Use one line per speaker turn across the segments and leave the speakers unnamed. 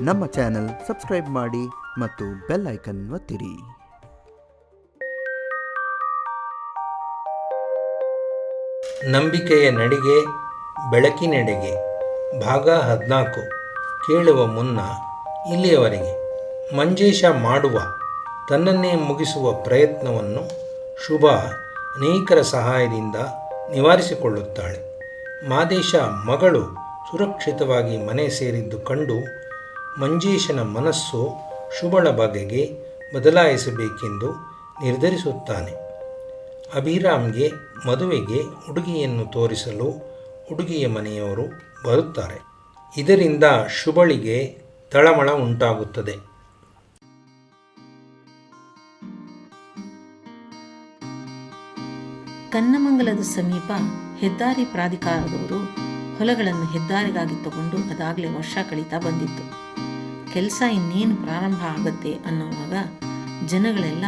ನಮ್ಮ channel subscribe ಮಾಡಿ ಮತ್ತು ಬೆಲ್ ಐಕನ್ ಒತ್ತಿರಿ.
ನಂಬಿಕೆಯ ನಡಿಗೆ ಬೆಳಕಿನೆಡೆಗೆ ಭಾಗ ಹದಿನಾಲ್ಕು, ಕೇಳುವ ಮುನ್ನ ಇಲ್ಲಿಯವರೆಗೆ ಮಂಜೇಶ ಮಾಡುವ, ತನ್ನನ್ನೇ ಮುಗಿಸುವ ಪ್ರಯತ್ನವನ್ನು ಶುಭ, ಅನೇಕರ ಸಹಾಯದಿಂದ ನಿವಾರಿಸಿಕೊಳ್ಳುತ್ತಾಳೆ. ಮಾದೇಶ ಮಗಳು ಸುರಕ್ಷಿತವಾಗಿ ಮನೆ ಸೇರಿದ್ದು ಕಂಡು ಮಂಜೇಶನ ಮನಸ್ಸು ಶುಭಳ ಬಗೆಗೆ ಬದಲಾಯಿಸಬೇಕೆಂದು ನಿರ್ಧರಿಸುತ್ತಾನೆ. ಅಭಿರಾಮ್ಗೆ ಮದುವೆಗೆ ಹುಡುಗಿಯನ್ನು ತೋರಿಸಲು ಹುಡುಗಿಯ ಮನೆಯವರು ಬರುತ್ತಾರೆ. ಇದರಿಂದ ಶುಭಳಿಗೆ ತಳಮಳ ಉಂಟಾಗುತ್ತದೆ.
ಕನ್ನಮಂಗಲದ ಸಮೀಪ ಹೆದ್ದಾರಿ ಪ್ರಾಧಿಕಾರದವರು ಹೊಲಗಳನ್ನು ಹೆದ್ದಾರಿಗಾಗಿ ತಗೊಂಡು ಅದಾಗಲೇ ವರ್ಷ ಕಳೀತಾ ಬಂದಿತ್ತು. ಕೆಲಸ ಇನ್ನೇನು ಪ್ರಾರಂಭ ಆಗುತ್ತೆ ಅನ್ನುವಾಗ ಜನಗಳೆಲ್ಲ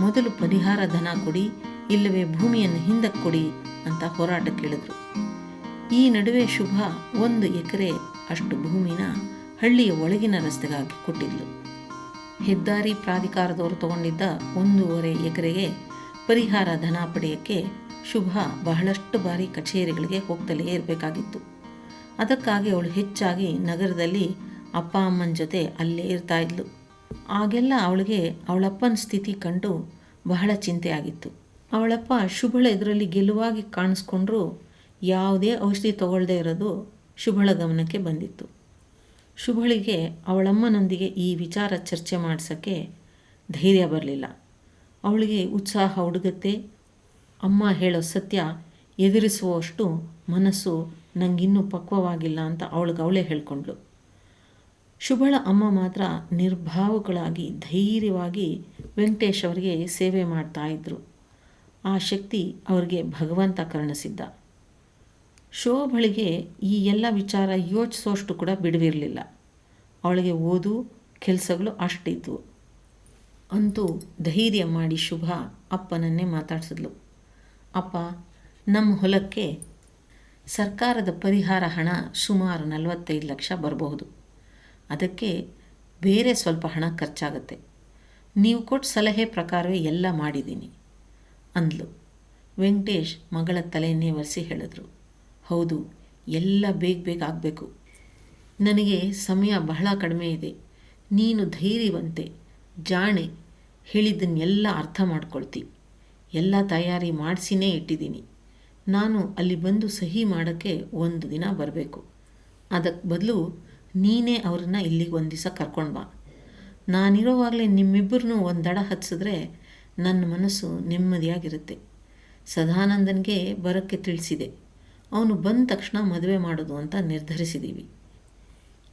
ಮೊದಲು ಪರಿಹಾರ ಧನ ಕೊಡಿ, ಇಲ್ಲವೇ ಭೂಮಿಯನ್ನು ಹಿಂದಕ್ಕೆ ಕೊಡಿ ಅಂತ ಹೋರಾಟ ಕೇಳಿದ್ರು. ಈ ನಡುವೆ ಶುಭ ಒಂದು ಎಕರೆ ಅಷ್ಟು ಭೂಮಿನ ಹಳ್ಳಿಯ ಒಳಗಿನ ರಸ್ತೆಗಾಗಿ ಕೊಟ್ಟಿದ್ಲು. ಹೆದ್ದಾರಿ ಪ್ರಾಧಿಕಾರದವರು ತಗೊಂಡಿದ್ದ ಒಂದೂವರೆ ಎಕರೆಗೆ ಪರಿಹಾರ ಧನ ಪಡೆಯಕ್ಕೆ ಶುಭ ಬಹಳಷ್ಟು ಬಾರಿ ಕಚೇರಿಗಳಿಗೆ ಹೋಗ್ತಲೇ ಇರಬೇಕಾಗಿತ್ತು. ಅದಕ್ಕಾಗಿ ಅವಳು ಹೆಚ್ಚಾಗಿ ನಗರದಲ್ಲಿ ಅಪ್ಪ ಅಮ್ಮನ ಜೊತೆ ಅಲ್ಲೇ ಇರ್ತಾ ಇದ್ಲು. ಆಗೆಲ್ಲ ಅವಳಿಗೆ ಅವಳಪ್ಪನ ಸ್ಥಿತಿ ಕಂಡು ಬಹಳ ಚಿಂತೆ ಆಗಿತ್ತು ಅವಳಪ್ಪ ಶುಭಳ ಇದರಲ್ಲಿ ಗೆಲುವಾಗಿ ಕಾಣಿಸ್ಕೊಂಡ್ರೂ ಯಾವುದೇ ಔಷಧಿ ತಗೊಳ್ಳದೇ ಇರೋದು ಶುಭಳ ಗಮನಕ್ಕೆ ಬಂದಿತ್ತು. ಶುಭಳಿಗೆ ಅವಳಮ್ಮನೊಂದಿಗೆ ಈ ವಿಚಾರ ಚರ್ಚೆ ಮಾಡಿಸೋಕ್ಕೆ ಧೈರ್ಯ ಬರಲಿಲ್ಲ. ಅವಳಿಗೆ ಉತ್ಸಾಹ ಹುಡುಗತ್ತೆ. ಅಮ್ಮ ಹೇಳೋ ಸತ್ಯ ಎದುರಿಸುವಷ್ಟು ಮನಸ್ಸು ನನಗಿನ್ನೂ ಪಕ್ವವಾಗಿಲ್ಲ ಅಂತ ಅವಳಿಗೆ ಅವಳೇ ಹೇಳ್ಕೊಂಡ್ಳು. ಶುಭಳ ಅಮ್ಮ ಮಾತ್ರ ನಿರ್ಭಾವುಗಳಾಗಿ ಧೈರ್ಯವಾಗಿ ವೆಂಕಟೇಶ್ ಅವರಿಗೆ ಸೇವೆ ಮಾಡ್ತಾ ಇದ್ದರು ಆ ಶಕ್ತಿ ಅವರಿಗೆ ಭಗವಂತ ಕರುಣಿಸಿದ್ದ. ಶೋಭಳಿಗೆ ಈ ಎಲ್ಲ ವಿಚಾರ ಯೋಚಿಸೋಷ್ಟು ಕೂಡ ಬಿಡುವಿರಲಿಲ್ಲ. ಅವಳಿಗೆ ಓದು, ಕೆಲಸಗಳು ಅಷ್ಟಿದ್ವು ಅಂತೂ ಧೈರ್ಯ ಮಾಡಿ ಶುಭ ಅಪ್ಪನನ್ನೇ ಮಾತಾಡಿಸಿದ್ಲು. ಅಪ್ಪ ನಮ್ಮ ಹೊಲಕ್ಕೆ ಸರ್ಕಾರದ ಪರಿಹಾರ ಹಣ ಸುಮಾರು ನಲವತ್ತೈದು ಲಕ್ಷ ಬರಬಹುದು. ಅದಕ್ಕೆ ಬೇರೆ ಸ್ವಲ್ಪ ಹಣ ಖರ್ಚಾಗುತ್ತೆ. ನೀವು ಕೊಟ್ಟ ಸಲಹೆ ಪ್ರಕಾರವೇ ಎಲ್ಲ ಮಾಡಿದ್ದೀನಿ, ಅಂದ್ಲು. ವೆಂಕಟೇಶ್ ಮಗಳ ತಲೆಯನ್ನೇ ಒರೆಸಿ ಹೇಳಿದ್ರು. ಹೌದು, ಎಲ್ಲ ಬೇಗ ಬೇಗ ಆಗಬೇಕು. ನನಗೆ ಸಮಯ ಬಹಳ ಕಡಿಮೆ ಇದೆ. ನೀನು ಧೈರ್ಯವಂತೆ ಜಾಣೆ ಹೇಳಿದ್ದನ್ನೆಲ್ಲ ಅರ್ಥ ಮಾಡ್ಕೊಳ್ತಿ. ಎಲ್ಲ ತಯಾರಿ ಮಾಡಿಸಿನೇ ಇಟ್ಟಿದ್ದೀನಿ. ನಾನು ಅಲ್ಲಿ ಬಂದು ಸಹಿ ಮಾಡೋಕ್ಕೆ ಒಂದು ದಿನ ಬರಬೇಕು. ಅದಕ್ಕೆ ಬದಲು ನೀನೇ ಅವ್ರನ್ನ ಇಲ್ಲಿಗೆ ಒಂದು ದಿವಸ ಕರ್ಕೊಂಡು ಬಾ. ನಾನಿರೋವಾಗಲೇ ನಿಮ್ಮಿಬ್ಬರನ್ನೂ ಒಂದು ದಡ ಹಚ್ಚಿದ್ರೆ ನನ್ನ ಮನಸ್ಸು ನೆಮ್ಮದಿಯಾಗಿರುತ್ತೆ. ಸದಾನಂದನಿಗೆ ಬರೋಕ್ಕೆ ತಿಳಿಸಿದೆ. ಅವನು ಬಂದ ತಕ್ಷಣ ಮದುವೆ ಮಾಡೋದು ಅಂತ ನಿರ್ಧರಿಸಿದ್ದೀವಿ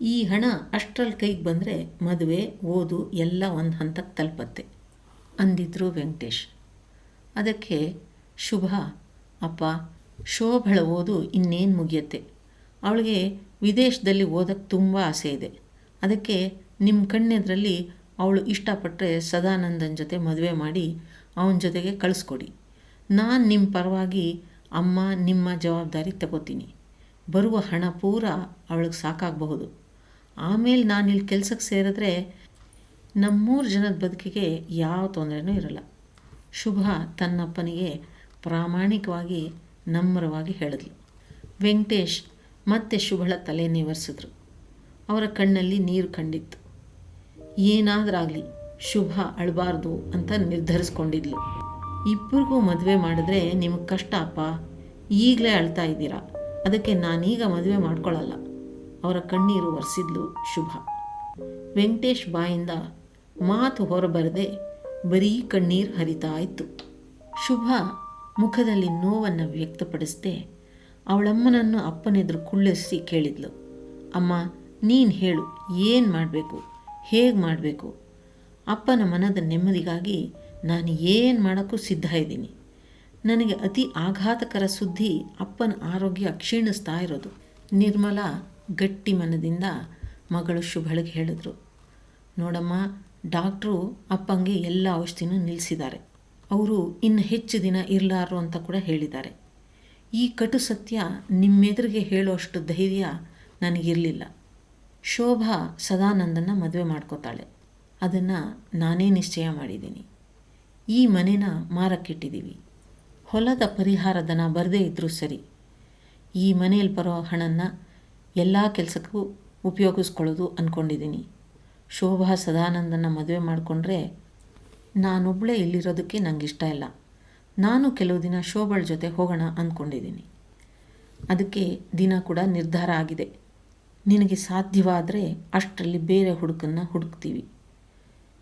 ಈ ಹಣ ಅಷ್ಟರಲ್ಲಿ ಕೈಗೆ ಬಂದರೆ ಮದುವೆ, ಓದು ಎಲ್ಲ ಒಂದು ಹಂತಕ್ಕೆ ತಲುಪತ್ತೆ ಅಂದಿದ್ರು ವೆಂಕಟೇಶ್. ಅದಕ್ಕೆ ಶುಭ, ಅಪ್ಪ, ಶೋಭಳ ಓದು ಇನ್ನೇನು ಮುಗಿಯತ್ತೆ? ಅವಳಿಗೆ ವಿದೇಶದಲ್ಲಿ ಓದಕ್ಕೆ ತುಂಬ ಆಸೆ ಇದೆ. ಅದಕ್ಕೆ ನಿಮ್ಮ ಕಣ್ಣೆದರಲ್ಲಿ ಅವಳು ಇಷ್ಟಪಟ್ಟರೆ ಸದಾನಂದನ ಜೊತೆ ಮದುವೆ ಮಾಡಿ ಅವನ ಜೊತೆಗೆ ಕಳಿಸ್ಕೊಡಿ. ನಾನು ನಿಮ್ಮ ಪರವಾಗಿ ಅಮ್ಮ, ನಿಮ್ಮ ಜವಾಬ್ದಾರಿ ತಗೋತೀನಿ. ಬರುವ ಹಣ ಪೂರ ಅವಳಿಗೆ ಸಾಕಾಗಬಹುದು. ಆಮೇಲೆ ನಾನು ಇಲ್ಲಿ ಕೆಲಸಕ್ಕೆ ಸೇರಿದ್ರೆ ನಮ್ಮೂರು ಜನದ ಬದುಕಿಗೆ ಯಾವ ತೊಂದರೆನೂ ಇರಲ್ಲ. ಶುಭ ತನ್ನಪ್ಪನಿಗೆ ಪ್ರಾಮಾಣಿಕವಾಗಿ ನಮ್ರವಾಗಿ ಹೇಳಿದ್ಲು. ವೆಂಕಟೇಶ್ ಮತ್ತೆ ಶುಭಳ ತಲೆ ನಿವರ್ಸಿದ್ರು. ಅವರ ಕಣ್ಣಲ್ಲಿ ನೀರು ಕಂಡಿತ್ತು. ಏನಾದರಾಗಲಿ ಶುಭ ಅಳಬಾರ್ದು ಅಂತ ನಿರ್ಧರಿಸ್ಕೊಂಡಿದ್ಲು. ಇಬ್ಬರಿಗೂ ಮದುವೆ ಮಾಡಿದ್ರೆ ನಿಮಗೆ ಕಷ್ಟ ಅಪ್ಪ, ಈಗಲೇ ಅಳ್ತಾ ಇದ್ದೀರಾ? ಅದಕ್ಕೆ ನಾನೀಗ ಮದುವೆ ಮಾಡ್ಕೊಳ್ಳಲ್ಲ ಅವರ ಕಣ್ಣೀರು ಒರೆಸಿದ್ಲು ಶುಭ. ವೆಂಕಟೇಶ್ ಬಾಯಿಂದ ಮಾತು ಹೊರಬರದೆ ಬರೀ ಕಣ್ಣೀರು ಹರಿತಾ ಇತ್ತು. ಶುಭ ಮುಖದಲ್ಲಿ ನೋವನ್ನು ವ್ಯಕ್ತಪಡಿಸದೆ ಅವಳಮ್ಮನನ್ನು ಅಪ್ಪನೆದುರು ಕುಳ್ಳಿಸಿ ಕೇಳಿದ್ಲು. ಅಮ್ಮ, ನೀನು ಹೇಳು, ಏನು ಮಾಡಬೇಕು? ಹೇಗೆ ಮಾಡಬೇಕು? ಅಪ್ಪನ ಮನದ ನೆಮ್ಮದಿಗಾಗಿ ನಾನು ಏನು ಮಾಡೋಕ್ಕೂ ಸಿದ್ಧ ಇದ್ದೀನಿ. ನನಗೆ ಅತಿ ಆಘಾತಕರ ಸುದ್ದಿ ಅಪ್ಪನ ಆರೋಗ್ಯ ಕ್ಷೀಣಿಸ್ತಾ ಇರೋದು. ನಿರ್ಮಲಾ ಗಟ್ಟಿ ಮನದಿಂದ ಮಗಳು ಶುಭಳಿಗೆ ಹೇಳಿದ್ರು. ನೋಡಮ್ಮ, ಡಾಕ್ಟ್ರು ಅಪ್ಪಂಗೆ ಎಲ್ಲ ಔಷಧಿನೂ ನಿಲ್ಲಿಸಿದ್ದಾರೆ ಅವರು ಇನ್ನು ಹೆಚ್ಚು ದಿನ ಇರಲಾರು ಅಂತ ಕೂಡ ಹೇಳಿದ್ದಾರೆ. ಈ ಕಟು ಸತ್ಯ ನಿಮ್ಮೆದುರಿಗೆ ಹೇಳುವಷ್ಟು ಧೈರ್ಯ ನನಗಿರಲಿಲ್ಲ. ಶೋಭಾ ಸದಾನಂದನ ಮದುವೆ ಮಾಡ್ಕೋತಾಳೆ. ಅದನ್ನು ನಾನೇ ನಿಶ್ಚಯ ಮಾಡಿದ್ದೀನಿ. ಈ ಮನೇನ ಮಾರಕ್ಕಿಟ್ಟಿದ್ದೀವಿ ಹೊಲದ ಪರಿಹಾರದನ ಬರದೇ ಇದ್ದರೂ ಸರಿ. ಈ ಮನೆಯಲ್ಲಿ ಬರೋ ಹಣನ ಎಲ್ಲ ಕೆಲಸಕ್ಕೂ ಉಪಯೋಗಿಸ್ಕೊಳ್ಳೋದು ಅಂದ್ಕೊಂಡಿದ್ದೀನಿ ಶೋಭಾ ಸದಾನಂದನ ಮದುವೆ ಮಾಡಿಕೊಂಡ್ರೆ ನಾನೊಬ್ಬಳೇ ಇಲ್ಲಿರೋದಕ್ಕೆ ನನಗಿಷ್ಟ ಇಲ್ಲ. ನಾನು ಕೆಲವು ದಿನ ಶೋಭಳ ಜೊತೆ ಹೋಗೋಣ ಅಂದ್ಕೊಂಡಿದ್ದೀನಿ. ಅದಕ್ಕೆ ದಿನ ಕೂಡ ನಿರ್ಧಾರ ಆಗಿದೆ. ನಿನಗೆ ಸಾಧ್ಯವಾದರೆ ಅಷ್ಟರಲ್ಲಿ ಬೇರೆ ಹುಡುಕನ್ನು ಹುಡುಕ್ತೀವಿ.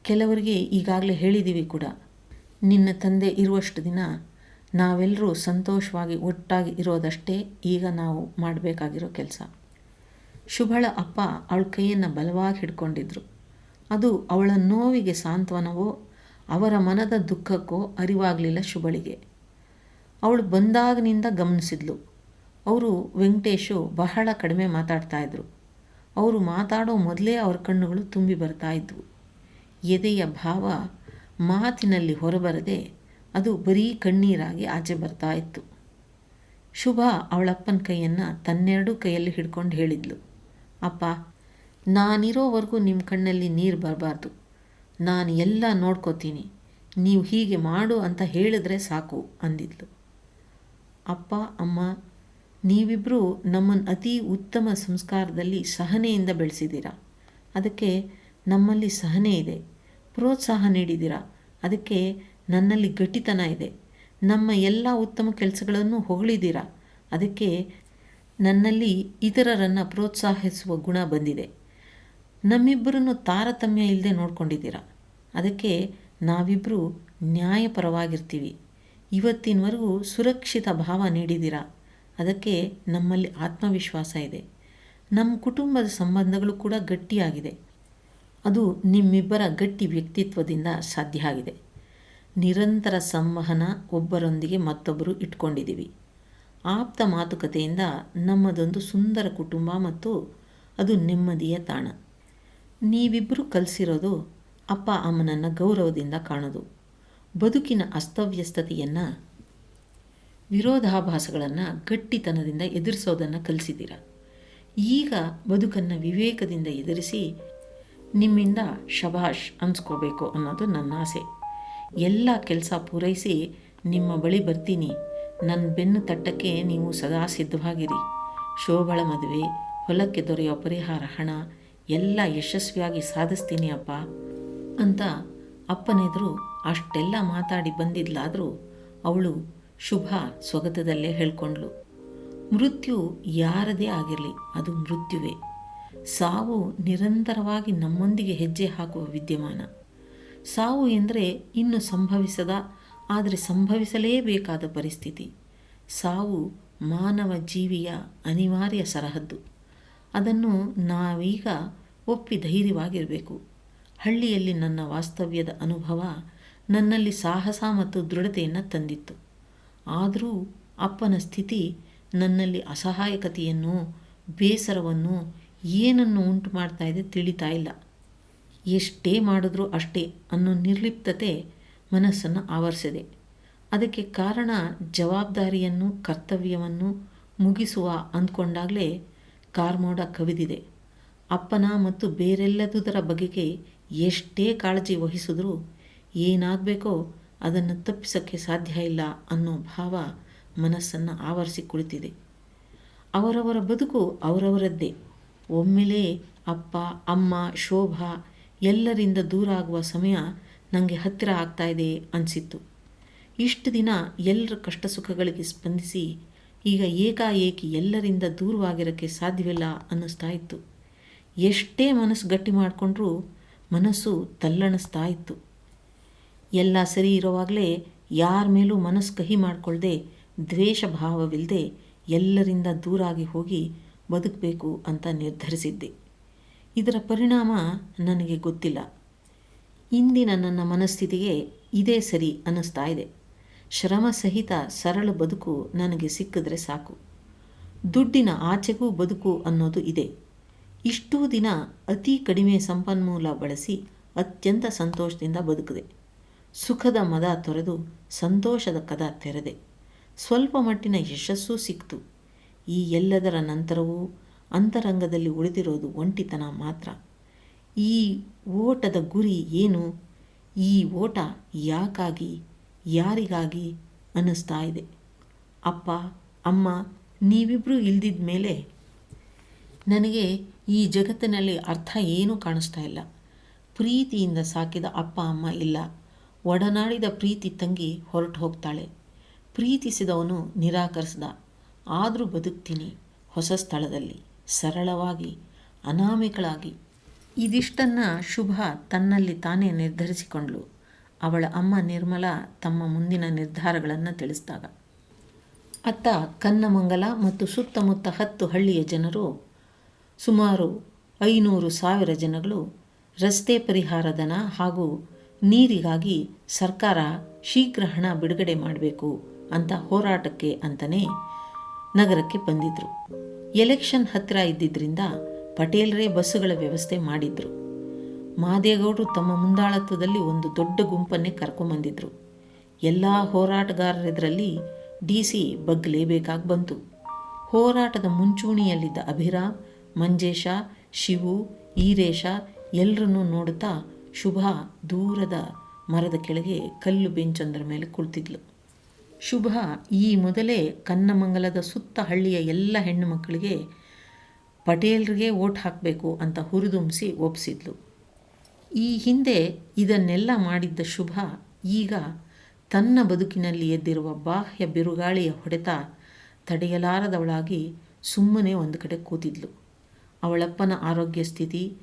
ಕೆಲವರಿಗೆ ಈಗಾಗಲೇ ಹೇಳಿದ್ದೀವಿ ಕೂಡ. ನಿನ್ನ ತಂದೆ ಇರುವಷ್ಟು ದಿನ ನಾವೆಲ್ಲರೂ ಸಂತೋಷವಾಗಿ ಒಟ್ಟಾಗಿ ಇರೋದಷ್ಟೇ ಈಗ ನಾವು ಮಾಡಬೇಕಾಗಿರೋ ಕೆಲಸ. ಶುಭಳ ಅಪ್ಪ ಅವಳ ಕೈಯನ್ನು ಬಲವಾಗಿ ಹಿಡ್ಕೊಂಡಿದ್ರು. ಅದು ಅವಳ ನೋವಿಗೆ ಸಾಂತ್ವನವೋ ಅವರ ಮನದ ದುಃಖಕ್ಕೋ ಅರಿವಾಗಲಿಲ್ಲ ಶುಭಳಿಗೆ ಅವಳು ಬಂದಾಗಿನಿಂದ ಗಮನಿಸಿದ್ಲು. ಅವರು ವೆಂಕಟೇಶು ಬಹಳ ಕಡಿಮೆ ಮಾತಾಡ್ತಾ ಇದ್ರು. ಅವರು ಮಾತಾಡೋ ಮೊದಲೇ ಅವರ ಕಣ್ಣುಗಳು ತುಂಬಿ ಬರ್ತಾ ಇದ್ವು. ಎದೆಯ ಭಾವ ಮಾತಿನಲ್ಲಿ ಹೊರಬರದೆ ಅದು ಬರೀ ಕಣ್ಣೀರಾಗಿ ಆಚೆ ಬರ್ತಾ ಇತ್ತು. ಶುಭ ಅವಳಪ್ಪನ ಕೈಯನ್ನು ತನ್ನೆರಡು ಕೈಯಲ್ಲಿ ಹಿಡ್ಕೊಂಡು ಹೇಳಿದ್ಲು. ಅಪ್ಪ, ನಾನಿರೋವರೆಗೂ ನಿಮ್ಮ ಕಣ್ಣಲ್ಲಿ ನೀರು ಬರಬಾರ್ದು. ನಾನು ಎಲ್ಲ ನೋಡ್ಕೋತೀನಿ. ನೀವು ಹೀಗೆ ಮಾಡು ಅಂತ ಹೇಳಿದ್ರೆ ಸಾಕು ಅಂದಿದ್ಲು. ಅಪ್ಪ, ಅಮ್ಮ ನೀವಿಬ್ಬರೂ ನಮ್ಮನ್ನು ಅತಿ ಉತ್ತಮ ಸಂಸ್ಕಾರದಲ್ಲಿ ಸಹನೆಯಿಂದ ಬೆಳೆಸಿದ್ದೀರಾ? ಅದಕ್ಕೆ ನಮ್ಮಲ್ಲಿ ಸಹನೆ ಇದೆ. ಪ್ರೋತ್ಸಾಹ ನೀಡಿದ್ದೀರಾ? ಅದಕ್ಕೆ ನನ್ನಲ್ಲಿ ಗಟ್ಟಿತನ ಇದೆ. ನಮ್ಮ ಎಲ್ಲ ಉತ್ತಮ ಕೆಲಸಗಳನ್ನು ಹೊಗಳಿದ್ದೀರಾ? ಅದಕ್ಕೆ ನನ್ನಲ್ಲಿ ಇತರರನ್ನು ಪ್ರೋತ್ಸಾಹಿಸುವ ಗುಣ ಬಂದಿದೆ. ನಮ್ಮಿಬ್ಬರನ್ನು ತಾರತಮ್ಯ ಇಲ್ಲದೆ ನೋಡ್ಕೊಂಡಿದ್ದೀರಾ? ಅದಕ್ಕೆ ನಾವಿಬ್ಬರು ನ್ಯಾಯಪರವಾಗಿರ್ತೀವಿ. ಇವತ್ತಿನವರೆಗೂ ಸುರಕ್ಷಿತ ಭಾವ ನೀಡಿದ್ದೀರಾ? ಅದಕ್ಕೆ ನಮ್ಮಲ್ಲಿ ಆತ್ಮವಿಶ್ವಾಸ ಇದೆ. ನಮ್ಮ ಕುಟುಂಬದ ಸಂಬಂಧಗಳು ಕೂಡ ಗಟ್ಟಿಯಾಗಿದೆ. ಅದು ನಿಮ್ಮಿಬ್ಬರ ಗಟ್ಟಿ ವ್ಯಕ್ತಿತ್ವದಿಂದ ಸಾಧ್ಯ ಆಗಿದೆ. ನಿರಂತರ ಸಂವಹನ ಒಬ್ಬರೊಂದಿಗೆ ಮತ್ತೊಬ್ಬರು ಇಟ್ಕೊಂಡಿದ್ದೀವಿ. ಆಪ್ತ ಮಾತುಕತೆಯಿಂದ ನಮ್ಮದೊಂದು ಸುಂದರ ಕುಟುಂಬ ಮತ್ತು ಅದು ನೆಮ್ಮದಿಯ ತಾಣ. ನೀವಿಬ್ಬರು ಕಲಿಸಿರೋದು ಅಪ್ಪ ಅಮ್ಮನನ್ನು ಗೌರವದಿಂದ ಕಾಣೋದು. ಬದುಕಿನ ಅಸ್ತವ್ಯಸ್ತತೆಯನ್ನು, ವಿರೋಧಾಭಾಸಗಳನ್ನು ಗಟ್ಟಿತನದಿಂದ ಎದುರಿಸೋದನ್ನು ಕಲಿಸಿದ್ದೀರ? ಈಗ ಬದುಕನ್ನು ವಿವೇಕದಿಂದ ಎದುರಿಸಿ ನಿಮ್ಮಿಂದ ಶಭಾಷ್ ಅನ್ಸ್ಕೋಬೇಕು ಅನ್ನೋದು ನನ್ನ ಆಸೆ. ಎಲ್ಲ ಕೆಲಸ ಪೂರೈಸಿ ನಿಮ್ಮ ಬಳಿ ಬರ್ತೀನಿ. ನನ್ನ ಬೆನ್ನು ತಟ್ಟಕ್ಕೆ ನೀವು ಸದಾ ಸಿದ್ಧವಾಗಿರಿ. ಶೋಭಳ ಮದುವೆ, ಹೊಲಕ್ಕೆ ದೊರೆಯುವ ಪರಿಹಾರ, ಹಣ ಎಲ್ಲ ಯಶಸ್ವಿಯಾಗಿ ಸಾಧಿಸ್ತೀನಿ ಅಪ್ಪ ಅಂತ ಅಪ್ಪನೆದುರು ಅಷ್ಟೆಲ್ಲ ಮಾತಾಡಿ ಬಂದಿದ್ಲಾದರೂ ಅವಳು ಶುಭ ಸ್ವಗತದಲ್ಲೇ ಹೇಳ್ಕೊಂಡ್ಳು. ಮೃತ್ಯು ಯಾರದೇ ಆಗಿರಲಿ, ಅದು ಮೃತ್ಯುವೇ. ಸಾವು ನಿರಂತರವಾಗಿ ನಮ್ಮೊಂದಿಗೆ ಹೆಜ್ಜೆ ಹಾಕುವ ವಿದ್ಯಮಾನ. ಸಾವು ಎಂದರೆ ಇನ್ನು ಸಂಭವಿಸದ, ಆದರೆ ಸಂಭವಿಸಲೇಬೇಕಾದ ಪರಿಸ್ಥಿತಿ. ಸಾವು ಮಾನವ ಜೀವಿಯ ಅನಿವಾರ್ಯ ಸರಹದ್ದು. ಅದನ್ನು ನಾವೀಗ ಒಪ್ಪಿ ಧೈರ್ಯವಾಗಿರಬೇಕು. ಹಳ್ಳಿಯಲ್ಲಿ ನನ್ನ ವಾಸ್ತವ್ಯದ ಅನುಭವ ನನ್ನಲ್ಲಿ ಸಾಹಸ ಮತ್ತು ದೃಢತೆಯನ್ನು ತಂದಿತ್ತು. ಆದರೂ ಅಪ್ಪನ ಸ್ಥಿತಿ ನನ್ನಲ್ಲಿ ಅಸಹಾಯಕತೆಯನ್ನು, ಬೇಸರವನ್ನು ಏನನ್ನು ಉಂಟು ಮಾಡ್ತಾ ಇದೆ ತಿಳಿತಾ ಇಲ್ಲ. ಎಷ್ಟೇ ಮಾಡಿದ್ರೂ ಅಷ್ಟೇ ಅನ್ನೋ ನಿರ್ಲಿಪ್ತತೆ ಮನಸ್ಸನ್ನು ಆವರಿಸಿದೆ. ಅದಕ್ಕೆ ಕಾರಣ ಜವಾಬ್ದಾರಿಯನ್ನು, ಕರ್ತವ್ಯವನ್ನು ಮುಗಿಸುವ ಅಂದ್ಕೊಂಡಾಗಲೇ ಕಾರ್ಮೋಡ ಕವಿದಿದೆ. ಅಪ್ಪನ ಮತ್ತು ಬೇರೆಲ್ಲದುದರ ಬಗೆಗೆ ಎಷ್ಟೇ ಕಾಳಜಿ ವಹಿಸಿದ್ರೂ ಏನಾಗಬೇಕೋ ಅದನ್ನು ತಪ್ಪಿಸೋಕ್ಕೆ ಸಾಧ್ಯ ಇಲ್ಲ ಅನ್ನೋ ಭಾವ ಮನಸ್ಸನ್ನು ಆವರಿಸಿ ಕುಳಿತಿದೆ. ಅವರವರ ಬದುಕು ಅವರವರದ್ದೇ. ಒಮ್ಮೆಲೇ ಅಪ್ಪ, ಅಮ್ಮ, ಶೋಭಾ ಎಲ್ಲರಿಂದ ದೂರ ಆಗುವ ಸಮಯ ನನಗೆ ಹತ್ತಿರ ಆಗ್ತಾ ಇದೆ ಅನಿಸಿತ್ತು. ಇಷ್ಟು ದಿನ ಎಲ್ಲರ ಕಷ್ಟ ಸುಖಗಳಿಗೆ ಸ್ಪಂದಿಸಿ ಈಗ ಏಕಾಏಕಿ ಎಲ್ಲರಿಂದ ದೂರವಾಗಿರೋಕ್ಕೆ ಸಾಧ್ಯವಿಲ್ಲ ಅನ್ನಿಸ್ತಾ ಇತ್ತು. ಎಷ್ಟೇ ಮನಸ್ಸು ಗಟ್ಟಿ ಮಾಡಿಕೊಂಡ್ರೂ ಮನಸ್ಸು ತಲ್ಲಣಿಸ್ತಾ ಇತ್ತು. ಎಲ್ಲ ಸರಿ ಇರೋವಾಗಲೇ ಯಾರ ಮೇಲೂ ಮನಸ್ಸು ಕಹಿ ಮಾಡಿಕೊಳ್ಳದೆ ದ್ವೇಷ ಭಾವವಿಲ್ಲದೆ ಎಲ್ಲರಿಂದ ದೂರಾಗಿ ಹೋಗಿ ಬದುಕಬೇಕು ಅಂತ ನಿರ್ಧರಿಸಿದ್ದೆ. ಇದರ ಪರಿಣಾಮ ನನಗೆ ಗೊತ್ತಿಲ್ಲ. ಇಂದಿನ ನನ್ನ ಮನಸ್ಥಿತಿಗೆ ಇದೇ ಸರಿ ಅನ್ನಿಸ್ತಾ ಇದೆ. ಶ್ರಮ ಸಹಿತ ಸರಳ ಬದುಕು ನನಗೆ ಸಿಕ್ಕಿದ್ರೆ ಸಾಕು. ದುಡ್ಡಿನ ಆಚೆಗೂ ಬದುಕು ಅನ್ನೋದು ಇದೆ. ಇಷ್ಟೂ ದಿನ ಅತಿ ಕಡಿಮೆ ಸಂಪನ್ಮೂಲ ಬಳಸಿ ಅತ್ಯಂತ ಸಂತೋಷದಿಂದ ಬದುಕಿದೆ. ಸುಖದ ಮದ ತೊರೆದು ಸಂತೋಷದ ಕದ ತೆರೆದೆ. ಸ್ವಲ್ಪ ಮಟ್ಟಿನ ಯಶಸ್ಸು ಸಿಕ್ತು. ಈ ಎಲ್ಲದರ ನಂತರವೂ ಅಂತರಂಗದಲ್ಲಿ ಉಳಿದಿರೋದು ಒಂಟಿತನ ಮಾತ್ರ. ಈ ಓಟದ ಗುರಿ ಏನು? ಈ ಓಟ ಯಾಕಾಗಿ, ಯಾರಿಗಾಗಿ ಅನ್ನಿಸ್ತಾ ಇದೆ. ಅಪ್ಪ, ಅಮ್ಮ ನೀವಿಬ್ಬರೂ ಇಲ್ದಿದ್ದ ಮೇಲೆ ನನಗೆ ಈ ಜಗತ್ತಿನಲ್ಲಿ ಅರ್ಥ ಏನೂ ಕಾಣಿಸ್ತಾ ಇಲ್ಲ. ಪ್ರೀತಿಯಿಂದ ಸಾಕಿದ ಅಪ್ಪ, ಅಮ್ಮ ಇಲ್ಲ. ಒಡನಾಡಿದ ಪ್ರೀತಿ ತಂಗಿ ಹೊರಟು ಹೋಗ್ತಾಳೆ. ಪ್ರೀತಿಸಿದವನು ನಿರಾಕರಿಸ್ದ. ಆದರೂ ಬದುಕ್ತೀನಿ ಹೊಸ ಸ್ಥಳದಲ್ಲಿ, ಸರಳವಾಗಿ, ಅನಾಮಿಕಳಾಗಿ. ಇದಿಷ್ಟನ್ನು ಶುಭ ತನ್ನಲ್ಲಿ ತಾನೇ ನಿರ್ಧರಿಸಿಕೊಂಡ್ಳು. ಅವಳ ಅಮ್ಮ ನಿರ್ಮಲಾ ತಮ್ಮ ಮುಂದಿನ ನಿರ್ಧಾರಗಳನ್ನು ತಿಳಿಸಿದಾಗ. ಅತ್ತ ಕನ್ನಮಂಗಲ ಮತ್ತು ಸುತ್ತಮುತ್ತ ಹತ್ತು ಹಳ್ಳಿಯ ಜನರು ಸುಮಾರು ಐನೂರು ಸಾವಿರ ಜನಗಳು ರಸ್ತೆ ಪರಿಹಾರಧನ ಹಾಗೂ ನೀರಿಗಾಗಿ ಸರ್ಕಾರ ಶೀಘ್ರ ಹಣ ಬಿಡುಗಡೆ ಮಾಡಬೇಕು ಅಂತ ಹೋರಾಟಕ್ಕೆ ಅಂತಲೇ ನಗರಕ್ಕೆ ಬಂದಿದ್ರು. ಎಲೆಕ್ಷನ್ ಹತ್ತಿರ ಇದ್ದಿದ್ದರಿಂದ ಪಟೇಲ್ರೇ ಬಸ್ಸುಗಳ ವ್ಯವಸ್ಥೆ ಮಾಡಿದ್ರು. ಮಾದೇಗೌಡರು ತಮ್ಮ ಮುಂದಾಳತ್ವದಲ್ಲಿ ಒಂದು ದೊಡ್ಡ ಗುಂಪನ್ನೇ ಕರ್ಕೊಂಬಂದಿದ್ರು. ಎಲ್ಲ ಹೋರಾಟಗಾರರೆದರಲ್ಲಿ ಡಿ ಸಿ ಬಗ್ಲೇಬೇಕಾಗಿ ಬಂತು. ಹೋರಾಟದ ಮುಂಚೂಣಿಯಲ್ಲಿದ್ದ ಅಭಿರಾಮ್ ಮಂಜೇಶ, ಶಿವು, ಈರೇಶ ಎಲ್ಲರನ್ನೂ ನೋಡುತ್ತಾ ಶುಭ ದೂರದ ಮರದ ಕೆಳಗೆ ಕಲ್ಲು ಬೆಂಚೊಂದರ ಮೇಲೆ ಕುಳಿತಿದ್ಲು. ಶುಭ ಈ ಮೊದಲೇ ಕನ್ನಮಂಗಲದ ಸುತ್ತ ಹಳ್ಳಿಯ ಎಲ್ಲ ಹೆಣ್ಣು ಮಕ್ಕಳಿಗೆ, ಪಟೇಲ್ರಿಗೆ ಓಟ್ ಹಾಕಬೇಕು ಅಂತ ಹುರಿದುಂಬಿಸಿ ಒಪ್ಪಿಸಿದ್ಲು ಈ ಹಿಂದೆ ಇದನ್ನೆಲ್ಲ ಮಾಡಿದ್ದ ಶುಭ ಈಗ ತನ್ನ ಬದುಕಿನಲ್ಲಿ ಎದ್ದಿರುವ ಬಾಹ್ಯ ಬಿರುಗಾಳಿಯ ಹೊಡೆತ ತಡೆಯಲಾರದವಳಾಗಿ ಸುಮ್ಮನೆ ಒಂದು ಕಡೆ ಕೂತಿದ್ಲು. ಅವಳಪ್ಪನ ಆರೋಗ್ಯ ಸ್ಥಿತಿ.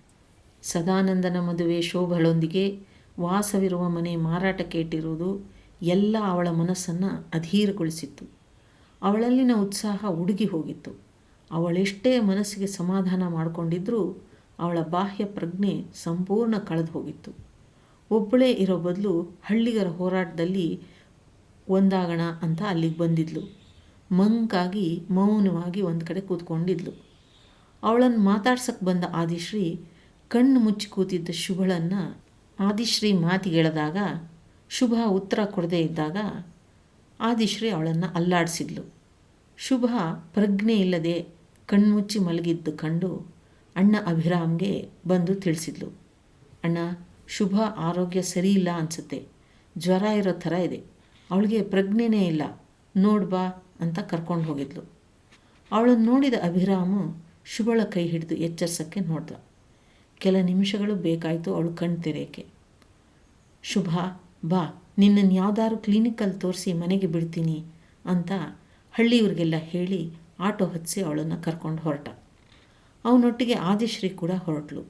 ಸದಾನಂದನ ಮದುವೆ ಶೋಭಳೊಂದಿಗೆ ವಾಸವಿರುವ ಮನೆ ಮಾರಾಟಕ್ಕೆ ಇಟ್ಟಿರುವುದು ಎಲ್ಲ ಅವಳ ಮನಸ್ಸನ್ನು ಅಧೀರಗೊಳಿಸಿತ್ತು. ಅವಳಲ್ಲಿನ ಉತ್ಸಾಹ ಉಡುಗಿ ಹೋಗಿತ್ತು. ಅವಳೆಷ್ಟೇ ಮನಸ್ಸಿಗೆ ಸಮಾಧಾನ ಮಾಡಿಕೊಂಡಿದ್ರೂ ಅವಳ ಬಾಹ್ಯ ಪ್ರಜ್ಞೆ ಸಂಪೂರ್ಣ ಕಳೆದು ಹೋಗಿತ್ತು. ಒಬ್ಬಳೇ ಇರೋ ಬದಲು ಹಳ್ಳಿಗರ ಹೋರಾಟದಲ್ಲಿ ಒಂದಾಗಣ ಅಂತ ಅಲ್ಲಿಗೆ ಬಂದಿದ್ಲು. ಮಂಕಾಗಿ ಮೌನವಾಗಿ ಒಂದು ಕಡೆ ಕೂತ್ಕೊಂಡಿದ್ಲು. ಅವಳನ್ನು ಮಾತಾಡ್ಸಕ್ಕೆ ಬಂದ ಆದಿಶ್ರೀ ಕಣ್ಣು ಮುಚ್ಚಿ ಕೂತಿದ್ದ ಶುಭಳನ್ನು ಆದಿಶ್ರೀ ಮಾತಿಗೆಳೆದಾಗ ಶುಭ ಉತ್ತರ ಕೊಡದೇ ಇದ್ದಾಗ ಆದಿಶ್ರೀ ಅವಳನ್ನು ಅಲ್ಲಾಡಿಸಿದ್ಲು. ಶುಭ ಪ್ರಜ್ಞೆ ಇಲ್ಲದೆ ಕಣ್ಮುಚ್ಚಿ ಮಲಗಿದ್ದು ಕಂಡು ಅಣ್ಣ ಅಭಿರಾಮ್ಗೆ ಬಂದು ತಿಳಿಸಿದ್ಲು. ಅಣ್ಣ, ಶುಭ ಆರೋಗ್ಯ ಸರಿ ಇಲ್ಲ ಅನಿಸುತ್ತೆ. ಜ್ವರ ಇರೋ ಥರ ಇದೆ. ಅವಳಿಗೆ ಪ್ರಜ್ಞೆನೇ ಇಲ್ಲ. ನೋಡ್ಬಾ ಅಂತ ಕರ್ಕೊಂಡು ಹೋಗಿದ್ಲು. ಅವಳನ್ನು ನೋಡಿದ ಅಭಿರಾಮು ಶುಭಳ ಕೈ ಹಿಡಿದು ಎಚ್ಚರಿಸೋಕ್ಕೆ ನೋಡ್ದ. ಕೆಲ ನಿಮಿಷಗಳು ಬೇಕಾಯಿತು ಅವಳು ಕಣ್ ತೆರೆಯೋಕ್ಕೆ. ಶುಭ, ಬಾ ನಿನ್ನನ್ನು ಯಾವ್ದಾದ್ರು ಕ್ಲಿನಿಕಲ್ಲಿ ತೋರಿಸಿ ಮನೆಗೆ ಬಿಡ್ತೀನಿ ಅಂತ ಹಳ್ಳಿಯವ್ರಿಗೆಲ್ಲ ಹೇಳಿ ಆಟೋ ಹತ್ತಿಸಿ ಅವಳನ್ನು ಕರ್ಕೊಂಡು ಹೊರಟ. ಅವನೊಟ್ಟಿಗೆ ಆದಿಶ್ರೀ ಕೂಡ ಹೊರಟಳು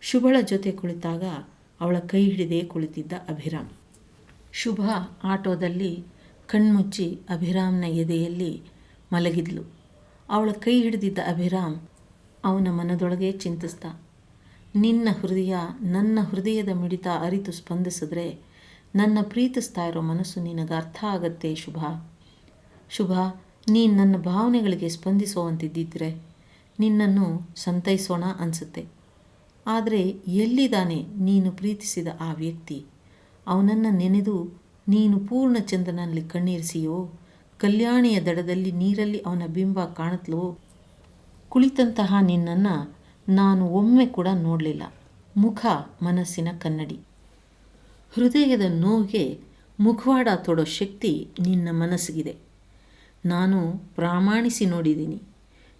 ಶುಭಳ ಜೊತೆ ಕುಳಿತಾಗ ಅವಳ ಕೈ ಹಿಡಿದೇ ಕುಳಿತಿದ್ದ ಅಭಿರಾಮ್. ಶುಭ ಆಟೋದಲ್ಲಿ ಕಣ್ಮುಚ್ಚಿ ಅಭಿರಾಮ್ನ ಎದೆಯಲ್ಲಿ ಮಲಗಿದ್ಲು. ಅವಳ ಕೈ ಹಿಡಿದಿದ್ದ ಅಭಿರಾಮ್, ಅವನ ಮನದೊಳಗೆ ಚಿಂತಿಸ್ದ. ನಿನ್ನ ಹೃದಯ ನನ್ನ ಹೃದಯದ ಮಿಡಿತ ಅರಿತು ಸ್ಪಂದಿಸಿದ್ರೆ ನನ್ನ ಪ್ರೀತಿಸ್ತಾ ಇರೋ ಮನಸ್ಸು ನಿನಗೆ ಅರ್ಥ ಆಗತ್ತೆ ಶುಭ. ಶುಭ, ನೀನು ನನ್ನ ಭಾವನೆಗಳಿಗೆ ಸ್ಪಂದಿಸುವಂತಿದ್ದಿದ್ರೆ ನಿನ್ನನ್ನು ಸಂತೈಸೋಣ ಅನಿಸುತ್ತೆ. ಆದರೆ ಎಲ್ಲಿದ್ದಾನೆ ನೀನು ಪ್ರೀತಿಸಿದ ಆ ವ್ಯಕ್ತಿ? ಅವನನ್ನು ನೆನೆದು ನೀನು ಪೂರ್ಣ ಚಂದ್ರನಲ್ಲಿ ಕಣ್ಣೀರಿಸಿಯೋ ಕಲ್ಯಾಣಿಯ ದಡದಲ್ಲಿ ನೀರಲ್ಲಿ ಅವನ ಬಿಂಬ ಕಾಣತ್ಲು ಕುಳಿತಂತಹ ನಿನ್ನನ್ನು ನಾನು ಒಮ್ಮೆ ಕೂಡ ನೋಡಲಿಲ್ಲ. ಮುಖ ಮನಸ್ಸಿನ ಕನ್ನಡಿ. ಹೃದಯದ ನೋವಿಗೆ ಮುಖವಾಡ ತೊಡೋ ಶಕ್ತಿ ನಿನ್ನ ಮನಸ್ಸಿಗಿದೆ. ನಾನು ಪ್ರಾಮಾಣಿಸಿ ನೋಡಿದ್ದೀನಿ.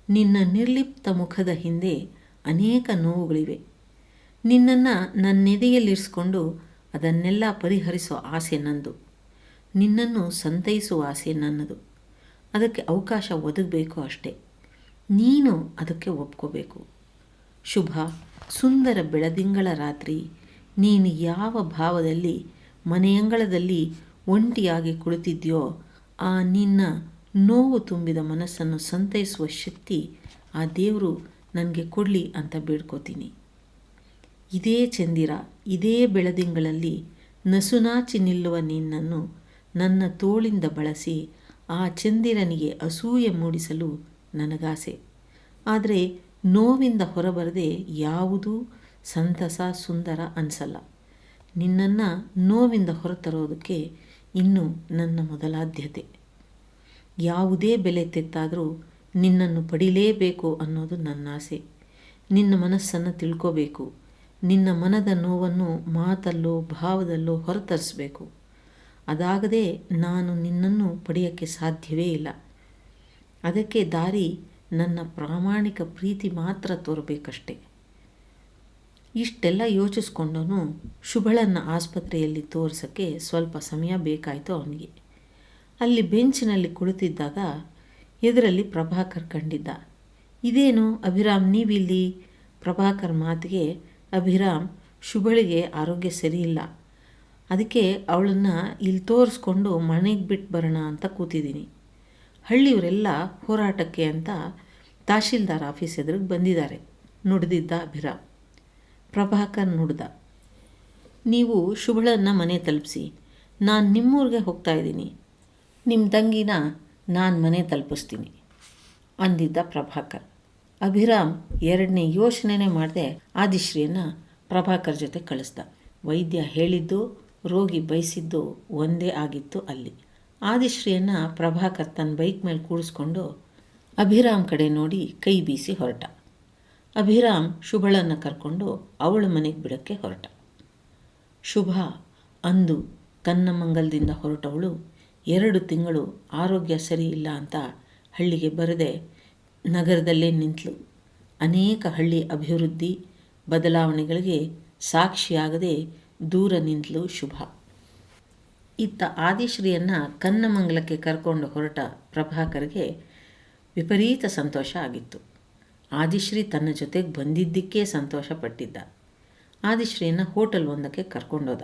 ನಿನ್ನ ನಿರ್ಲಿಪ್ತ ಮುಖದ ಹಿಂದೆ ಅನೇಕ ನೋವುಗಳಿವೆ. ನಿನ್ನನ್ನು ನನ್ನೆದೆಯಲ್ಲಿರಿಸ್ಕೊಂಡು ಅದನ್ನೆಲ್ಲ ಪರಿಹರಿಸೋ ಆಸೆ ನಂದು. ನಿನ್ನನ್ನು ಸಂತೈಸುವ ಆಸೆ ನನ್ನದು. ಅದಕ್ಕೆ ಅವಕಾಶ ಒದಗಬೇಕು ಅಷ್ಟೇ. ನೀನು ಅದಕ್ಕೆ ಒಪ್ಕೋಬೇಕು. ಶುಭ. ಸುಂದರ ಬೆಳದಿಂಗಳ ರಾತ್ರಿ. ನೀನು ಯಾವ ಭಾವದಲ್ಲಿ ಮನೆಯಂಗಳದಲ್ಲಿ ಒಂಟಿಯಾಗಿ ಕುಳಿತಿದ್ಯೋ, ಆ ನಿನ್ನ ನೋವು ತುಂಬಿದ ಮನಸ್ಸನ್ನು ಸಂತೈಸುವ ಶಕ್ತಿ ಆ ದೇವರು ನನಗೆ ಕೊಡಲಿ ಅಂತ ಬೇಡ್ಕೋತೀನಿ. ಇದೇ ಚಂದಿರ, ಇದೇ ಬೆಳದಿಂಗಳಲ್ಲಿ ನಸುನಾಚಿ ನಿಲ್ಲುವ ನಿನ್ನನ್ನು ನನ್ನ ತೋಳಿಂದ ಬಳಸಿ ಆ ಚಂದಿರನಿಗೆ ಅಸೂಯೆ ಮೂಡಿಸಲು ನನಗಾಸೆ. ಆದರೆ ನೋವಿಂದ ಹೊರಬರದೆ ಯಾವುದೂ ಸಂತಸ ಸುಂದರ ಅನಿಸಲ್ಲ. ನಿನ್ನನ್ನು ನೋವಿಂದ ಹೊರತರೋದಕ್ಕೆ ಇನ್ನು ನನ್ನ ಮೊದಲಾದ್ಯತೆ. ಯಾವುದೇ ಬೆಲೆ ತೆತ್ತಾದರೂ ನಿನ್ನನ್ನು ಪಡಿಲೇಬೇಕು ಅನ್ನೋದು ನನ್ನ ಆಸೆ ನಿನ್ನ ಮನಸ್ಸನ್ನು ತಿಳ್ಕೋಬೇಕು. ನಿನ್ನ ಮನದ ನೋವನ್ನು ಮಾತಲ್ಲೋ ಭಾವದಲ್ಲೋ ಹೊರತರಿಸಬೇಕು. ಅದಾಗದೆ ನಾನು ನಿನ್ನನ್ನು ಪಡೆಯೋಕ್ಕೆ ಸಾಧ್ಯವೇ ಇಲ್ಲ. ಅದಕ್ಕೆ ದಾರಿ ನನ್ನ ಪ್ರಾಮಾಣಿಕ ಪ್ರೀತಿ ಮಾತ್ರ ತೋರಬೇಕಷ್ಟೆ. ಇಷ್ಟೆಲ್ಲ ಯೋಚಿಸ್ಕೊಂಡವನು ಶುಭಳನ್ನು ಆಸ್ಪತ್ರೆಯಲ್ಲಿ ತೋರಿಸೋಕ್ಕೆ ಸ್ವಲ್ಪ ಸಮಯ ಬೇಕಾಯಿತು ಅವನಿಗೆ. ಅಲ್ಲಿ ಬೆಂಚಿನಲ್ಲಿ ಕುಳಿತಿದ್ದಾಗ ಎದುರಲ್ಲಿ ಪ್ರಭಾಕರ್ ಕಂಡಿದ್ದ. ಇದೇನು ಅಭಿರಾಮ್, ನೀವಿಲ್ಲಿ? ಪ್ರಭಾಕರ್ ಮಾತಿಗೆ, ಅಭಿರಾಮ್, ಶುಭಳಿಗೆ ಆರೋಗ್ಯ ಸರಿಯಿಲ್ಲ ಅದಕ್ಕೆ ಅವಳನ್ನು ಇಲ್ಲಿ ತೋರಿಸ್ಕೊಂಡು ಮನೆಗೆ ಬಿಟ್ಟು ಬರೋಣ ಅಂತ ಕೂತಿದ್ದೀನಿ. ಹಳ್ಳಿಯವರೆಲ್ಲ ಹೋರಾಟಕ್ಕೆ ಅಂತ ತಹಶೀಲ್ದಾರ್ ಆಫೀಸ್ ಎದುರಿಗೆ ಬಂದಿದ್ದಾರೆ. ನುಡಿದಿದ್ದ ಅಭಿರಾಮ್. ಪ್ರಭಾಕರ್ ನುಡ್ದ. ನೀವು ಶುಭಳನ್ನು ಮನೆ ತಲುಪಿಸಿ. ನಾನು ನಿಮ್ಮೂರಿಗೆ ಹೋಗ್ತಾ ಇದ್ದೀನಿ. ನಿಮ್ಮ ತಂಗಿನ ನಾನು ಮನೆ ತಲುಪಿಸ್ತೀನಿ ಅಂದಿದ್ದ ಪ್ರಭಾಕರ್. ಅಭಿರಾಮ್ ಎರಡನೇ ಯೋಚನೆನೇ ಮಾಡದೆ ಆದಿಶ್ರೀಯನ್ನು ಪ್ರಭಾಕರ್ ಜೊತೆ ಕಳಿಸ್ದ. ವೈದ್ಯ ಹೇಳಿದ್ದು ರೋಗಿ ಬಯಸಿದ್ದು ಒಂದೇ ಆಗಿತ್ತು ಅಲ್ಲಿ. ಆದಿಶ್ರೀಯನ್ನು ಪ್ರಭಾಕರ್ ತನ್ನ ಬೈಕ್ ಮೇಲೆ ಕೂಡಿಸ್ಕೊಂಡು ಅಭಿರಾಮ್ ಕಡೆ ನೋಡಿ ಕೈ ಬೀಸಿ ಹೊರಟ. ಅಭಿರಾಮ್ ಶುಭಳನ್ನು ಕರ್ಕೊಂಡು ಅವಳ ಮನೆಗೆ ಬಿಡೋಕ್ಕೆ ಹೊರಟ. ಶುಭ ಅಂದು ಕನ್ನಮಂಗಲದಿಂದ ಹೊರಟವಳು ಎರಡು ತಿಂಗಳು ಆರೋಗ್ಯ ಸರಿ ಇಲ್ಲ ಅಂತ ಹಳ್ಳಿಗೆ ಬರದೆ ನಗರದಲ್ಲೇ ನಿಂತಳು. ಅನೇಕ ಹಳ್ಳಿ ಅಭಿವೃದ್ಧಿ ಬದಲಾವಣೆಗಳಿಗೆ ಸಾಕ್ಷಿಯಾಗದೆ ದೂರ ನಿಂತಲು ಶುಭ. ಇತ್ತ ಆದಿಶ್ರೀಯನ್ನು ಕನ್ನಮಂಗಲಕ್ಕೆ ಕರ್ಕೊಂಡು ಹೊರಟ ಪ್ರಭಾಕರ್ಗೆ ವಿಪರೀತ ಸಂತೋಷ ಆಗಿತ್ತು. ಆದಿಶ್ರೀ ತನ್ನ ಜೊತೆಗೆ ಬಂದಿದ್ದಕ್ಕೆ ಸಂತೋಷ ಪಟ್ಟಿದ್ದ. ಆದಿಶ್ರೀಯನ್ನು ಹೋಟೆಲ್ ಒಂದಕ್ಕೆ ಕರ್ಕೊಂಡೋದ.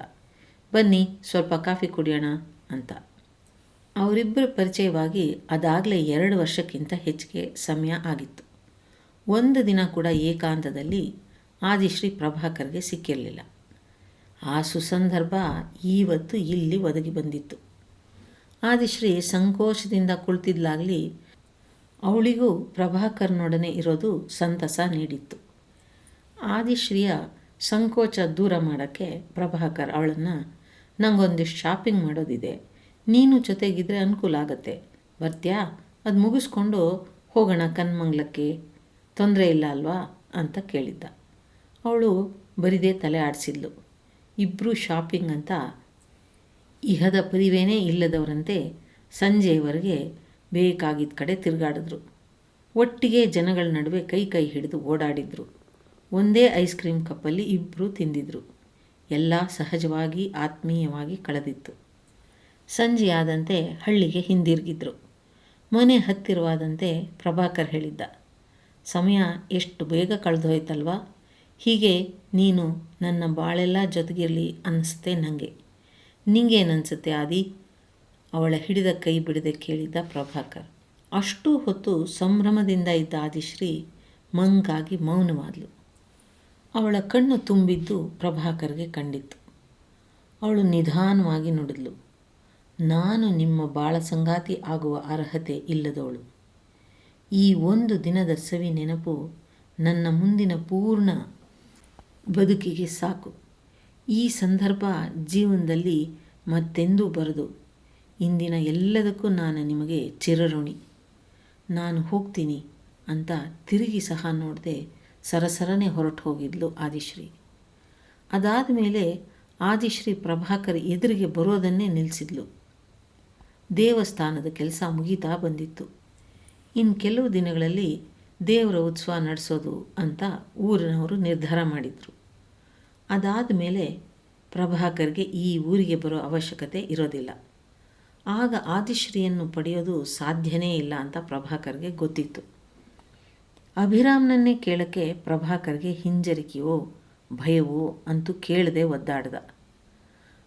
ಬನ್ನಿ, ಸ್ವಲ್ಪ ಕಾಫಿ ಕುಡಿಯೋಣ ಅಂತ. ಅವರಿಬ್ಬರ ಪರಿಚಯವಾಗಿ ಅದಾಗಲೇ ಎರಡು ವರ್ಷಕ್ಕಿಂತ ಹೆಚ್ಚಿಗೆ ಸಮಯ ಆಗಿತ್ತು. ಒಂದು ದಿನ ಕೂಡ ಏಕಾಂತದಲ್ಲಿ ಆದಿಶ್ರೀ ಪ್ರಭಾಕರ್ಗೆ ಸಿಕ್ಕಿರಲಿಲ್ಲ. ಆ ಸುಸಂದರ್ಭ ಇವತ್ತು ಇಲ್ಲಿ ಒದಗಿ ಬಂದಿತ್ತು. ಆದಿಶ್ರೀ ಸಂಕೋಚದಿಂದ ಕುಳಿತಿದ್ಲಾಗಲಿ ಅವಳಿಗೂ ಪ್ರಭಾಕರ್ನೊಡನೆ ಇರೋದು ಸಂತಸ ನೀಡಿತ್ತು. ಆದಿಶ್ರೀಯ ಸಂಕೋಚ ದೂರ ಮಾಡೋಕ್ಕೆ ಪ್ರಭಾಕರ್ ಅವಳನ್ನು ನನಗೊಂದಿಷ್ಟು ಶಾಪಿಂಗ್ ಮಾಡೋದಿದೆ. ನೀನು ಜೊತೆಗಿದ್ರೆ ಅನುಕೂಲ ಆಗತ್ತೆ. ಬರ್ತೀಯಾ? ಅದು ಮುಗಿಸ್ಕೊಂಡು ಹೋಗೋಣ ಕನ್ಮಂಗ್ಲಕ್ಕೆ ತೊಂದರೆ ಇಲ್ಲ ಅಲ್ವಾ? ಅಂತ ಕೇಳಿದ್ದ. ಅವಳು ಬರಿದೇ ತಲೆ ಆಡಿಸಿದ್ಲು. ಇಬ್ಬರು ಶಾಪಿಂಗ್ ಅಂತ ಇಹದ ಪರಿವೇನೇ ಇಲ್ಲದವರಂತೆ ಸಂಜೆಯವರೆಗೆ ಬೇಕಾಗಿದ್ದ ಕಡೆ ತಿರುಗಾಡಿದ್ರು. ಒಟ್ಟಿಗೆ ಜನಗಳ ನಡುವೆ ಕೈ ಕೈ ಹಿಡಿದು ಓಡಾಡಿದ್ರು. ಒಂದೇ ಐಸ್ ಕ್ರೀಮ್ ಕಪ್ಪಲ್ಲಿ ಇಬ್ಬರು ತಿಂದಿದ್ರು. ಎಲ್ಲ ಸಹಜವಾಗಿ ಆತ್ಮೀಯವಾಗಿ ಕಳೆದಿತ್ತು. ಸಂಜೆಯಾದಂತೆ ಹಳ್ಳಿಗೆ ಹಿಂದಿರುಗಿದ್ರು. ಮನೆ ಹತ್ತಿರವಾದಂತೆ ಪ್ರಭಾಕರ್ ಹೇಳಿದ್ದ, ಸಮಯ ಎಷ್ಟು ಬೇಗ ಕಳೆದೋಯ್ತಲ್ವಾ? ಹೀಗೆ ನೀನು ನನ್ನ ಬಾಳೆಲ್ಲ ಜೊತೆಗಿರಲಿ ಅನ್ನಿಸುತ್ತೆ ನನಗೆ ನಿಂಗೇನನ್ಸುತ್ತೆ ಆದಿ? ಅವಳ ಹಿಡಿದ ಕೈ ಬಿಡದೆ ಕೇಳಿದ್ದ ಪ್ರಭಾಕರ್. ಅಷ್ಟು ಹೊತ್ತು ಸಂಭ್ರಮದಿಂದ ಇದ್ದ ಆದಿಶ್ರೀ ಮಂಗಾಗಿ ಮೌನವಾದಳು ಅವಳ ಕಣ್ಣು ತುಂಬಿದ್ದು ಪ್ರಭಾಕರ್ಗೆ ಕಂಡಿತ್ತು. ಅವಳು ನಿಧಾನವಾಗಿ ನುಡಿದ್ಲು. ನಾನು ನಿಮ್ಮ ಬಾಳ ಸಂಗಾತಿ ಆಗುವ ಅರ್ಹತೆ ಇಲ್ಲದವಳು. ಈ ಒಂದು ದಿನದ ಸವಿ ನೆನಪು ನನ್ನ ಮುಂದಿನ ಪೂರ್ಣ ಬದುಕಿಗೆ ಸಾಕು. ಈ ಸಂದರ್ಭ ಜೀವನದಲ್ಲಿ ಮತ್ತೆಂದೂ ಬರದು. ಇಂದಿನ ಎಲ್ಲದಕ್ಕೂ ನಾನು ನಿಮಗೆ ಚಿರಋಣಿ. ನಾನು ಹೋಗ್ತೀನಿ ಅಂತ ತಿರುಗಿ ಸಹ ನೋಡದೆ ಸರಸರನೆ ಹೊರಟು ಹೋಗಿದ್ಲು ಆದಿಶ್ರೀ. ಅದಾದ ಮೇಲೆ ಆದಿಶ್ರೀ ಪ್ರಭಾಕರ್ ಎದುರಿಗೆ ಬರೋದನ್ನೇ ನಿಲ್ಲಿಸಿದ್ಲು ದೇವಸ್ಥಾನದ ಕೆಲಸ ಮುಗೀತಾ ಬಂದಿತ್ತು. ಇನ್ನು ಕೆಲವು ದಿನಗಳಲ್ಲಿ ದೇವರ ಉತ್ಸವ ನಡೆಸೋದು ಅಂತ ಊರಿನವರು ನಿರ್ಧಾರ ಮಾಡಿದರು. ಅದಾದ ಮೇಲೆ ಪ್ರಭಾಕರ್ಗೆ ಈ ಊರಿಗೆ ಬರೋ ಅವಶ್ಯಕತೆ ಇರೋದಿಲ್ಲ. ಆಗ ಆದಿಶ್ರೀಯನ್ನು ಪಡೆಯೋದು ಸಾಧ್ಯನೇ ಇಲ್ಲ ಅಂತ ಪ್ರಭಾಕರ್ಗೆ ಗೊತ್ತಿತ್ತು. ಅಭಿರಾಮ್ನನ್ನೇ ಕೇಳೋಕ್ಕೆ ಪ್ರಭಾಕರ್ಗೆ ಹಿಂಜರಿಕೆಯೋ, ಭಯವೋ ಅಂತೂ ಕೇಳದೆ ಒದ್ದಾಡ್ದ.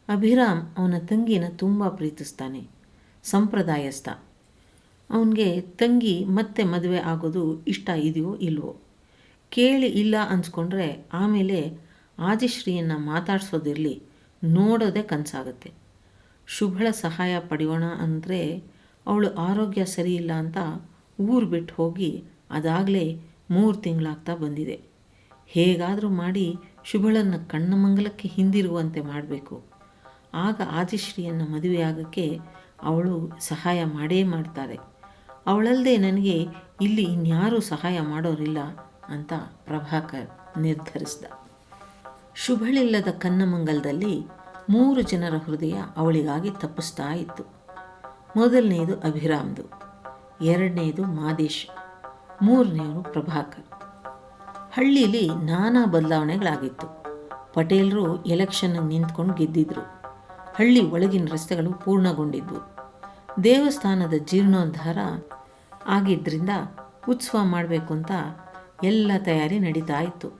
ಅಭಿರಾಮ್ ಅವನ ತಂಗಿನ ತುಂಬ ಪ್ರೀತಿಸ್ತಾನೆ, ಸಂಪ್ರದಾಯಸ್ಥ. ಅವನಿಗೆ ತಂಗಿ ಮತ್ತೆ ಮದುವೆ ಆಗೋದು ಇಷ್ಟ ಇದೆಯೋ ಇಲ್ವೋ? ಕೇಳಿ ಇಲ್ಲ ಅನ್ಸ್ಕೊಂಡ್ರೆ ಆಮೇಲೆ ಆದಿಶ್ರೀಯನ್ನು ಮಾತಾಡಿಸೋದಿರಲಿ, ನೋಡೋದೇ ಕನಸಾಗುತ್ತೆ. ಶುಭಳ ಸಹಾಯ ಪಡೆಯೋಣ ಅಂದರೆ ಅವಳು ಆರೋಗ್ಯ ಸರಿಯಿಲ್ಲ ಅಂತ ಊರು ಬಿಟ್ಟು ಹೋಗಿ ಅದಾಗಲೇ ಮೂರು ತಿಂಗಳಾಗ್ತಾ ಬಂದಿದೆ. ಹೇಗಾದರೂ ಮಾಡಿ ಶುಭಳನ್ನು ಕಣ್ಣಮಂಗಲಕ್ಕೆ ಹಿಂದಿರುವಂತೆ ಮಾಡಬೇಕು. ಆಗ ಆದಿಶ್ರೀಯನ್ನು ಮದುವೆಯಾಗಕ್ಕೆ ಅವಳು ಸಹಾಯ ಮಾಡೇ ಮಾಡ್ತಾರೆ. ಅವಳಲ್ಲದೆ ನನಗೆ ಇಲ್ಲಿ ಇನ್ಯಾರೂ ಸಹಾಯ ಮಾಡೋರಿಲ್ಲ ಅಂತ ಪ್ರಭಾಕರ್ ನಿರ್ಧರಿಸಿದ. ಶುಭಳಿಲ್ಲದ ಕನ್ನಮಂಗಲದಲ್ಲಿ ಮೂರು ಜನರ ಹೃದಯ ಅವಳಿಗಾಗಿ ತಪ್ಪಿಸ್ತಾ ಇತ್ತು. ಮೊದಲನೆಯದು ಅಭಿರಾಮ್ದು ಎರಡನೆಯದು ಮಾದೇಶ್ ಮೂರನೆಯವರು ಪ್ರಭಾಕರ್. ಹಳ್ಳಿಯಲ್ಲಿ ನಾನಾ ಬದಲಾವಣೆಗಳಾಗಿತ್ತು. ಪಟೇಲರು ಎಲೆಕ್ಷನ್ಗೆ ನಿಂತ್ಕೊಂಡು ಗೆದ್ದಿದ್ರು. ಹಳ್ಳಿ ಒಳಗಿನ ರಸ್ತೆಗಳು ಪೂರ್ಣಗೊಂಡಿದ್ವು. ದೇವಸ್ಥಾನದ ಜೀರ್ಣೋದ್ಧಾರ ಆಗಿದ್ದರಿಂದ ಉತ್ಸವ ಮಾಡಬೇಕು ಅಂತ ಎಲ್ಲ ತಯಾರಿ ನಡೀತಾ ಇತ್ತು.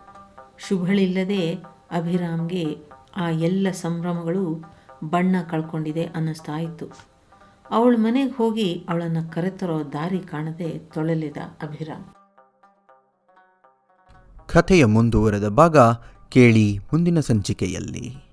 ಶುಭಳಿಲ್ಲದೆ ಅಭಿರಾಮ್ಗೆ ಆ ಎಲ್ಲ ಸಂಭ್ರಮಗಳು ಬಣ್ಣ ಕಳ್ಕೊಂಡಿದೆ ಅನ್ನಿಸ್ತಾ ಇತ್ತು. ಅವಳ ಮನೆಗೆ ಹೋಗಿ ಅವಳನ್ನು ಕರೆತರೋ ದಾರಿ ಕಾಣದೆ ತೊಳಲಿದ ಅಭಿರಾಮ್.
ಕಥೆಯ ಮುಂದುವರೆದ ಭಾಗ ಕೇಳಿ ಮುಂದಿನ ಸಂಚಿಕೆಯಲ್ಲಿ.